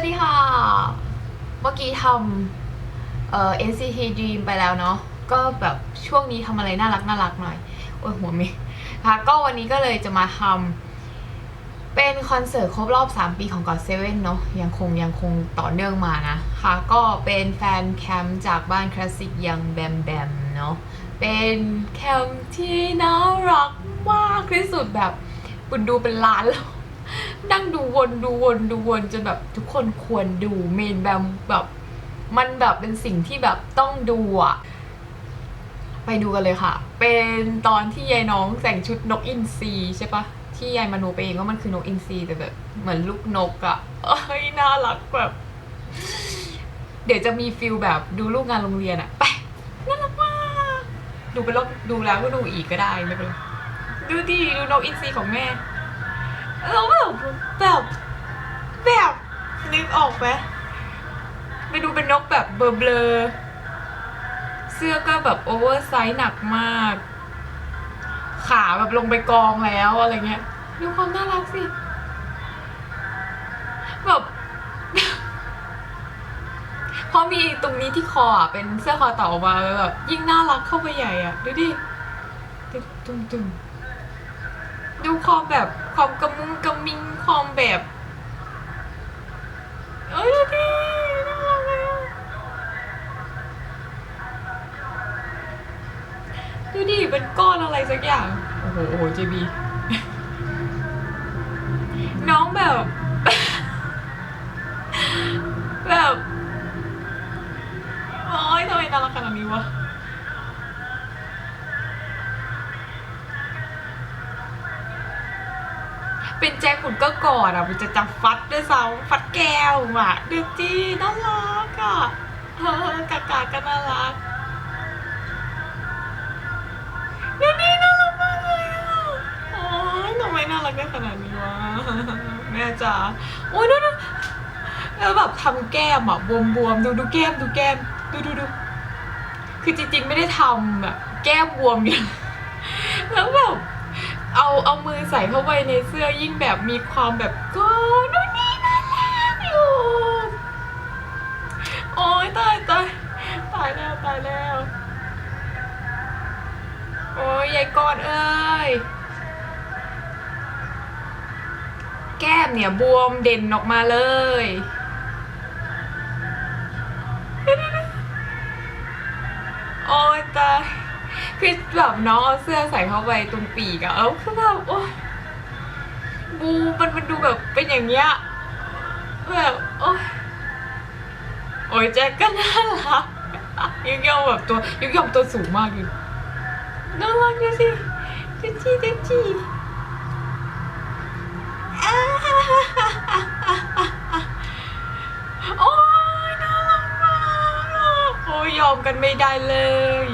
วัสดีค่ะ เมื่อกี้ทำเอ่อ NCT Dream ไปแล้วเนาะ ก็แบบช่วงนี้ทำอะไรน่ารักน่ารักหน่อย โอ้ยหัวมย์ค่ะ ก็วันนี้ก็เลยจะมาทำเป็นคอนเสิร์ตครบรอบ 3 ปีของ God Seven เนาะ ยังคงยังคงต่อเนื่องมานะ ค่ะ ก็เป็นแฟนแคมป์จากบ้านคลาสสิกยังแบมแบมเนาะ เป็นแคมป์ที่น่ารักมากที่สุดแบบบุญดูเป็นล้านแล้ว นั่งดูวนดูวนดูวนจนแบบทุกคนควรดูเมนแบบแบบมันแบบเป็นสิ่งที่แบบต้องดูอะไปดูกันเลยค่ะ เป็นตอนที่ยายน้องแต่งชุดนกอินทรีใช่ปะที่ยายมโนไปเองว่ามันคือนกอินทรีแต่แบบเหมือนลูกนกอะเอ้ยน่ารักแบบ เดี๋ยวจะมีฟิลแบบดูลูกงานโรงเรียนอะไปน่ารักมากดูไปแล้วดูแล้วก็ดูอีกก็ได้ไม่เป็นไรดูดิดูนกอินทรีของแม่ แล้วแบบแบบแบบนึกออกไหมไปดูเป็นนกแบบเบลอเบลอๆเสื้อก็แบบโอเวอร์ไซส์หนักมาก ขาแบบลงไปกองแล้วอะไรเงี้ย ดูความน่ารักสิ แบบพอมีตรงนี้ที่คออะเป็นเสื้อคอต่อออกมาแบบยิ่งน่ารักเข้าไปใหญ่อะ ดูดิตุ้มตุ้มๆดูความแบบ ความกระมุงกระมิงความแบบเอ้ยดูดิน่ารักเลยอะดูดิเป็นก้อนอะไรสักอย่าง โอ้โหโอ้โหเจบีน้องแบบ แบบ โอ้ยทำไมน่ารักขนาดนี้วะ เป็นแจ็คผมก็กอดอะมันจะจับฟัดด้วยซ้ำฟัดแก้วอะดูจีน่ารักอะเออกากาก็น่ารักดูนี่น่ารักมากเลยอะโอ้ยทำไมน่ารักได้ขนาดนี้วะแม่จ๋าโอ้ยดูดูแล้วแบบทำแก้มอะบวมๆดูดูแก้มดูแก้มดูดูดูคือจริงๆไม่ได้ทำแบบแก้มบวมอยู่แล้วแบบ เอาเอามือใส่เข้าไปในเสื้อยิ่งแบบมีความแบบก็นู่นนี่นั่นแล้วอยู่ โอ้ยตายตายตายแล้วตายแล้ว โอ้ยยายกอดเอ้ย แก้มเนี่ยบวมเด่นออกมาเลยโอ้ยตาย คือแบบน้องเอาเสื้อใส่เข้าไปตรงปีกอะแล้วคือแบบโอ้ยบูมันมันดูแบบเป็นอย่างเงี้ยแบบโอ้ยโอ้ยแจ็คก็น่ารักยุกยอมแบบตัวยุกยอมตัวสูงมากอยู่น่ารักดูสิเจจี้เจจี้อ่าโอ้ยน่ารักมากโอ้ยยอมกันไม่ได้เลย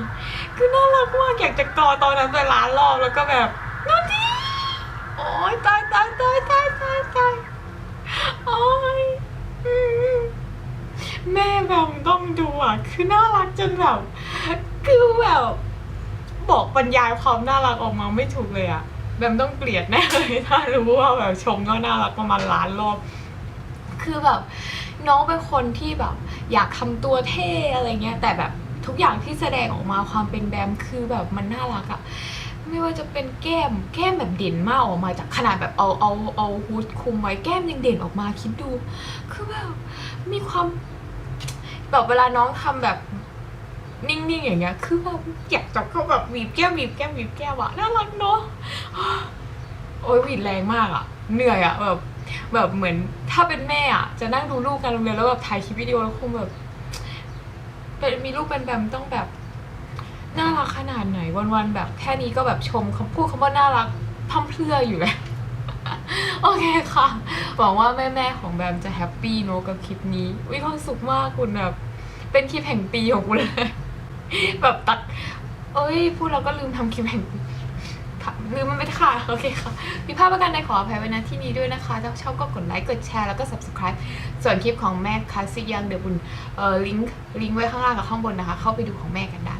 มากอยากจะกอดตอนนั้นไปล้านรอบแล้วก็แบบนู่นนี่โอ้ยตายตายตายตายตายตายโอ้ยอืมแม่แบบต้องดูอะ คือน่ารักจนแบบ คือแบบบอกบรรยายความน่ารักออกมาไม่ถูกเลยอะแบบต้องเกลียดแน่เลยถ้ารู้ว่าแบบชมก็น่ารักประมาณล้านรอบ คือแบบ น้องเป็นคนที่แบบ อยากทำตัวเท่อะไรเงี้ยแต่แบบ ทุกอย่างที่แสดงออกมาความเป็นแบมคือแบบมันน่ารักอะไม่ว่าจะเป็นแก้มแก้มแบบเด่นมากออกมาจากขนาดแบบเอาเอาเอาฮูดคุมไว้แก้มยังเด่นออกมาคิดดู คือแบบมีความแบบเวลาน้องทำแบบนิ่งๆอย่างเงี้ย คือแบบอยากจะเข้าแบบหวีบแก้มหวีบแก้มหวีบแก้มอะน่ารักเนาะโอ้ยหวีดแรงมากอะเหนื่อยอะแบบแบบเหมือนถ้าเป็นแม่อะจะนั่งดูลูกกันโรงเรียนแล้วแบบถ่ายคลิปวิดีโอแล้วคงแบบ เป็นมีลูกเป็นแบบต้องแบบน่ารักขนาดไหนวันๆแบบแค่นี้ก็แบบชมคำพูดคำว่าน่ารักพั่มเพรื่ออยู่แล้วโอเคค่ะหวังว่าแม่ๆของแบมจะแฮปปี้เนาะกับคลิปนี้วิความสุขมากคุณแบบเป็นคลิปแห่งปีของคุณเลยแบบตัดเอ้ยพูดแล้วก็ลืมทำคลิปแห่งปี ค่ะลืมมันไปค่ะ โอเคค่ะมีภาพประกันในขออภัยไว้ณที่นี้ด้วยนะคะ ถ้าชอบก็กดไลค์ กดแชร์ แล้วก็ subscribe ส่วนคลิปของแม่คลาสสิกยังเดี๋ยวบุญเอ่อลิงก์ลิงก์ไว้ข้างล่างกับข้างบนนะคะ เข้าไปดูของแม่กันได้